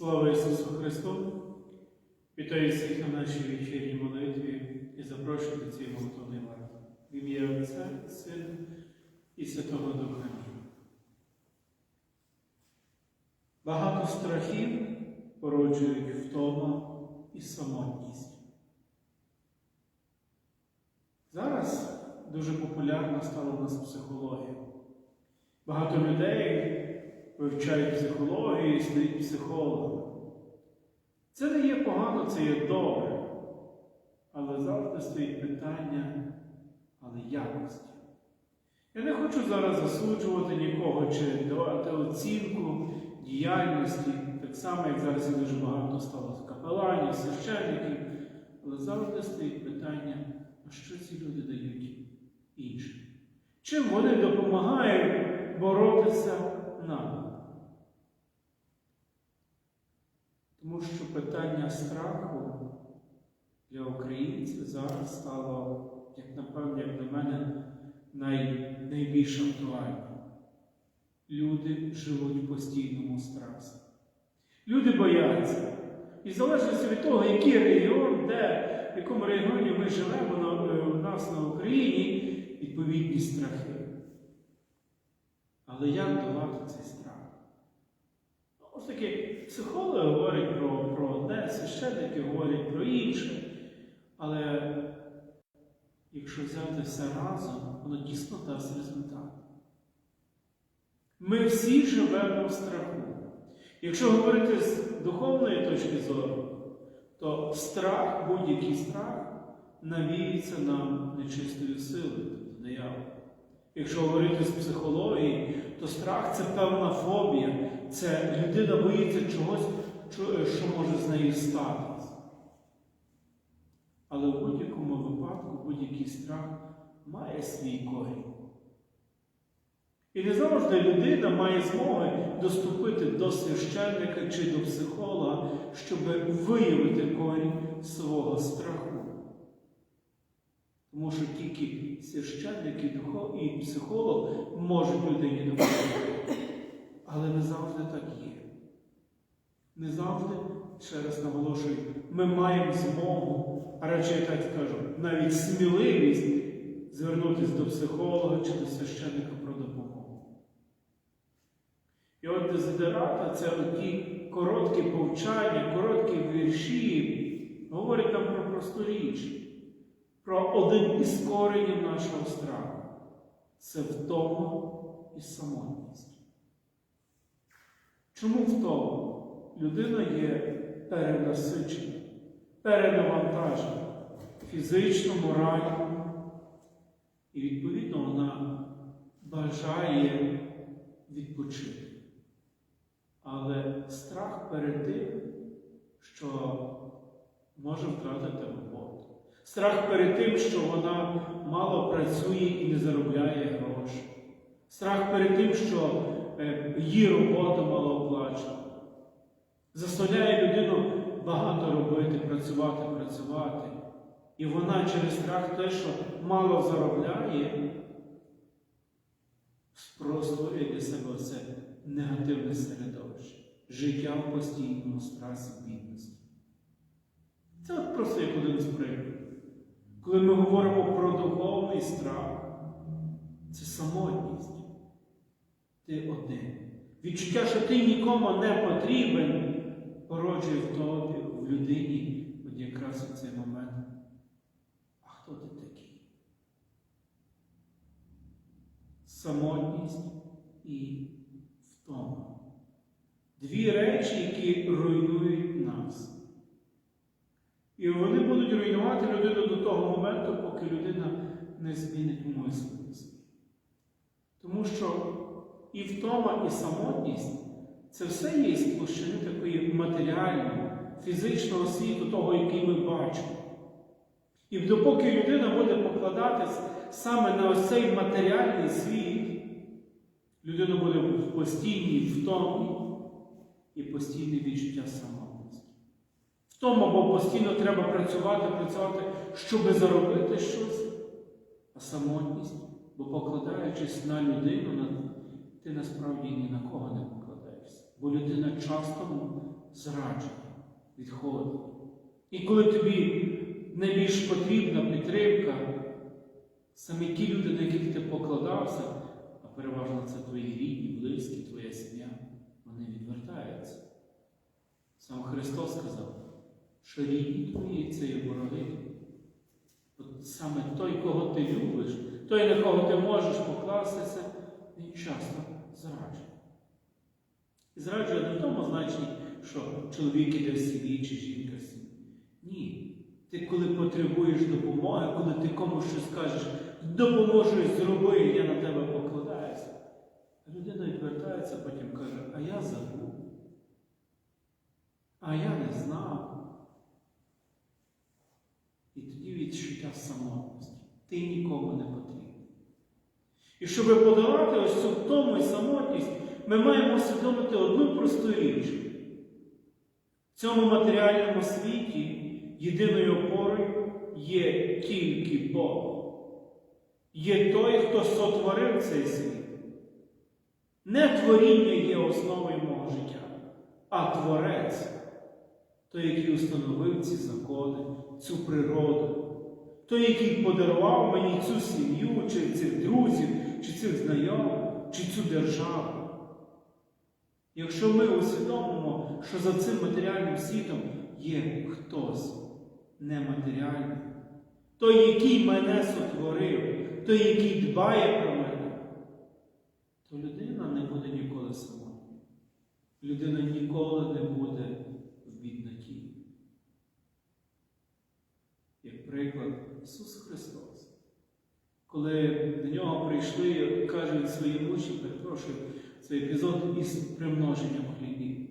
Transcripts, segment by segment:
Слава Ісусу Христу! Вітаю всіх на нашій вечірній молитві і запрошую до цієї молитовної варти. В ім'я Отця, Сина і Святого Духа. Багато страхів породжують втома і самотність. Зараз дуже популярна стала у нас психологія. Багато людей вивчають психологію і стають психологами. Це не є погано, це є добре. Але завжди стоїть питання, але якості. Я не хочу зараз засуджувати нікого чи давати оцінку діяльності, так само, як зараз є дуже багато стало капеланів, священників. Але завжди стоїть питання, а що ці люди дають іншим? Чим вони допомагають боротися нам? Тому що питання страху для українців зараз стало, як напевно, як на мене, най, найбільш актуальним. Люди живуть в постійному страсі. Люди бояться. І залежно від того, який регіон, де, в якому регіоні ми живемо на, е, у нас на Україні, відповідні страхи. Але як долати цей страх? Ну, Ось таки, психологи говорять про, про одне, священники говорять про інше. Але якщо взяти все разом, воно дійсно дасть результат. Ми всі живемо в страху. Якщо говорити з духовної точки зору, то страх, будь-який страх, навіється нам нечистою силою, тобто дияволом. Якщо говорити з психології, то страх це певна фобія, це людина боїться чогось, що- може з нею статися. Але в будь-якому випадку будь-який страх має свій корінь. І не завжди людина має змоги доступити до священника чи до психолога, щоб виявити корінь свого страху. Тому що тільки священник і психолог можуть людині допомогти. Але не завжди так є. Не завжди, ще раз наголошую, ми маємо змогу, а радше я так скажу, навіть сміливість звернутися до психолога чи до священника про допомогу. І от дезидерата це ті короткі повчання, короткі вірші, говорять нам про просту річ, про один із коренів нашого страху. Це втома і самотність. Чому втома? Людина є перенасичена, перенавантажена фізично, морально. І відповідно вона бажає відпочити. Але страх перед тим, що може втратити роботу. Страх перед тим, що вона мало працює і не заробляє гроші. Страх перед тим, що її робота мало оплачена. Заставляє людину багато робити, працювати, працювати. І вона через страх те, що мало заробляє, створює для себе це негативне середовище. Життя в постійному страсі бідності. Це от просто як один з прикладів. Коли ми говоримо про духовний страх, це самотність. Ти один. Відчуття, що ти нікому не потрібен, породжує в тобі, в людині, от якраз у цей момент. А хто ти такий? Самотність і втома. Дві речі, які руйнують нас. І вони будуть руйнувати людину до того моменту, поки людина не змінить мислимість. Тому що і втома, і самотність це все є з площини такої матеріальної, фізичного світу, того, який ми бачимо. І допоки людина буде покладатись саме на ось цей матеріальний світ, людина буде в постійній втомі і постійне відчуття самотності. Втома, бо постійно треба працювати, працювати, щоб заробити щось, а самотність, бо покладаючись на людину, на- ти насправді ні на кого не покладаєшся. Бо людина часто зраджені, відходять. І коли тобі найбільш потрібна підтримка, саме ті люди, на яких ти покладався, а переважно це твої рідні, близькі, твоя сім'я, вони відвертаються. Сам Христос сказав, що рідні твої це є вороги. От саме той, кого ти любиш, той, на кого ти можеш покластися, він часто зраджує. Зраджує не в тому значенні, що чоловік іде в сім'ї чи жінка в сім'ї. Ні. Ти коли потребуєш допомоги, коли ти комусь щось скажеш, допоможу, зроби, я на тебе покладаюся. Людина відвертається, потім каже, а я забув. А я не знав. І тоді відчуття самотності. Ти нікому не потрібен. І щоб подолати ось цю втому і самотність, ми маємо усвідомити одну просту річ. В цьому матеріальному світі єдиною опорою є тільки Бог. Є той, хто сотворив цей світ. Не творіння є основою мого життя, а творець, той, який установив ці закони, цю природу, той, який подарував мені цю сім'ю, чи цих друзів, чи цих знайомих, чи цю державу. Якщо ми усвідомимо, що за цим матеріальним світом є хтось нематеріальний, той, який мене сотворив, той, який дбає про мене, то людина не буде ніколи сама. Людина ніколи не буде в бідноті. Як приклад, Ісус Христос. Коли до нього прийшли, кажуть своїм учням, перепрошую, це епізод із примноженням хлібів.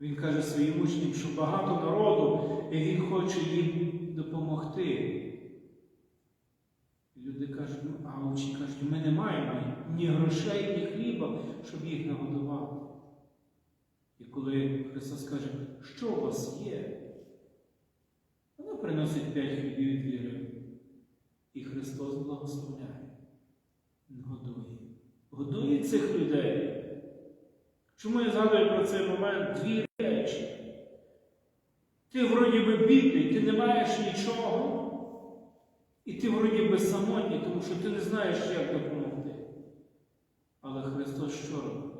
Він каже своїм учням, що багато народу, і він хоче їм допомогти. Люди кажуть, ну, а учні кажуть, ми не маємо ні грошей, ні хліба, щоб їх нагодувати. І коли Христос каже, що у вас є? Вона приносить п'ять хлібів і дві. І Христос благословляє, годує. Годує цих людей. Чому я згадую про цей момент дві речі? Ти вроді би бідний, ти не маєш нічого, і ти вроді би самотній, тому що ти не знаєш, як допомогти. Але Христос що робить?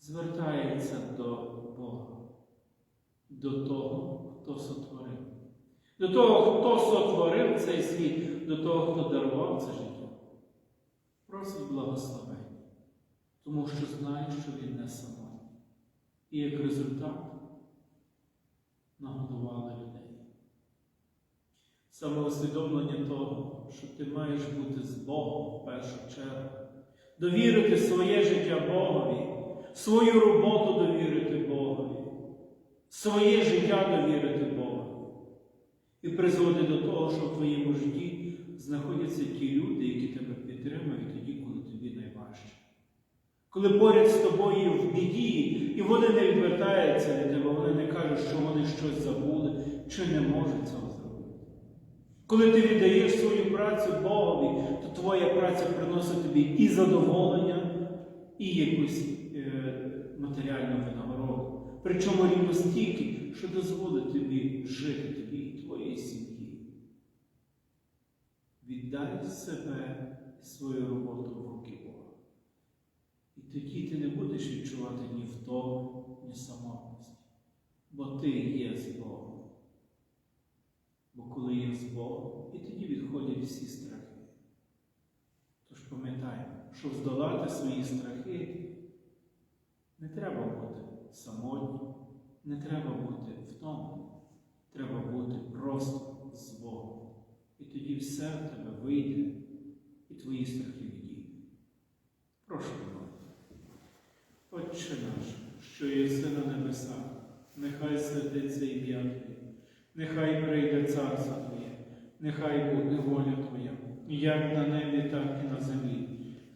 Звертається до Бога, до того, хто сотворив. До того, хто сотворив того, хто дарував це життя. Просить благословення, тому що знає, що він не самотній. І як результат нагодували людей. Саме усвідомлення того, що ти маєш бути з Богом в першу чергу, довірити своє життя Богові, свою роботу довірити Богові, своє життя довірити Богові. І призводить до того, що в твоєму житті знаходяться ті люди, які тебе підтримують тоді, коли тобі найважче. Коли поряд з тобою в біді, і вони не відвертаються від тебе, вони не кажуть, що вони щось забули чи не можуть цього зробити. Коли ти віддаєш свою працю Богові, то твоя праця приносить тобі і задоволення, і якусь е, матеріальну винагороду. Причому рівно стільки, що дозволить тобі жити тобі і твоїй сім'ї. Віддай себе і свою роботу в руки Бога. І тоді ти не будеш відчувати ні втому, ні самотності. Бо ти є з Богом. Бо коли є з Богом, і тоді відходять всі страхи. Тож пам'ятай, щоб здолати свої страхи, не треба бути самотнім, не треба бути втомленим. Треба бути просто з Богом. І тоді все в тебе вийде, і твої страхи відійдуть. Прошу молити. Отче наш, що єси на небесах, нехай святиться ім'я Твоє, нехай прийде царство Твоє, нехай буде воля Твоя, як на небі, так і на землі.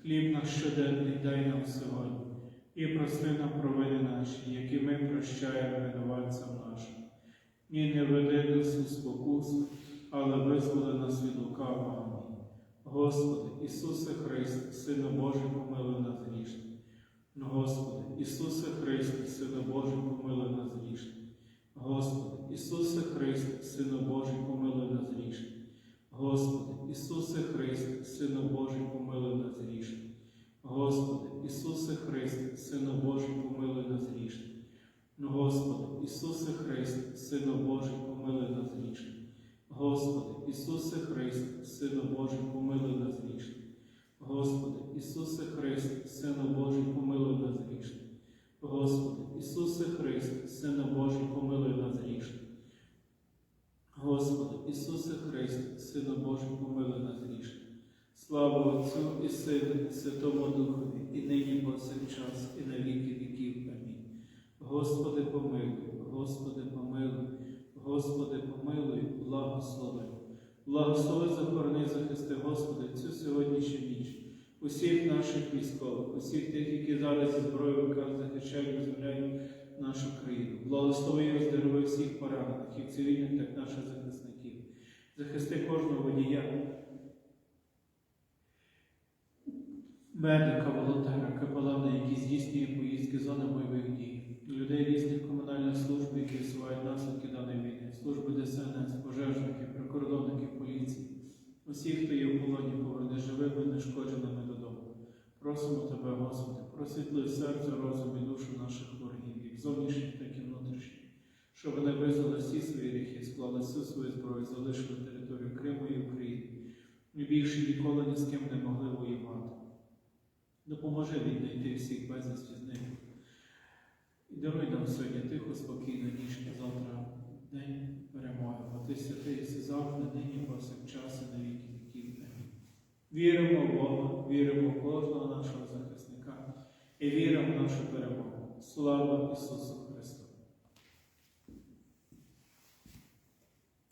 Хліб наш щоденний дай нам сьогодні, і прости нам провини наші, які ми прощаємо винуватцям нашим. І не веди нас у спокусу, але визволи нас від лукавого. Амінь. Господи, Ісусе Христе, Сину Божий, помилуй нас грішних. Господи, Ісусе Христе, Сина Божий, помилуй нас грішних. Господи, Ісусе Христе, Сина Божий, помилуй нас грішних. Господи, Ісусе Христе, Сина Божий, помилуй нас грішних. Господи, Ісусе Христе, Сина Божий, помилуй нас грішних. Господи, Ісусе Христе, Сина Божий, помилуй нас грішних. Господи, Ісусе Христе, Сина Божий, помилуй нас грішних. Господи, Ісусе Христе, Сина Божий, помилуй нас грішних. Господи, Ісусе Христе, Сина Божий, помилуй нас грішних. Господи, Ісусе Христе, Сина Божий, помилуй нас грішних. Слава Отцю і Сину, і Святому Духові, і нині повсякчас, і на віки віків. Амінь. Господи, помилуй, Господи, помилуй, Господи, помилуй, благослови. Благослови, захорони, захисти, Господи, цю сьогоднішню ніч. Усіх наших військових, усіх тих, які зараз зі зброєю в руках захищають, визволяють нашу країну. Благослови і оздорови всіх поранених, як цивільних, так і наших захисників. Захисти кожного водія, медика, волонтера, капелана, які здійснює поїздки зони бойових дій, людей різних комунальних служб, які усувають наслідки даної війни, Просимо Тебе, Господи, просвітли серце, розум і душу наших ворогів, як зовнішніх, так і внутрішніх, щоб вони визнали всі свої гріхи, склали всю свою зброю, залишили територію Криму і України. І більше ніколи ні з ким не могли воювати. Допоможи віднайти всіх безвісті ними. І даруй нам сьогодні тихо, спокійно, ніч і завтра день перемоги. Бо ти святий і завжди, нині, повсякчас і на віки віків. Віримо в Бога, віримо в кожного нашого захисника і віримо в нашу перемогу. Слава Ісусу!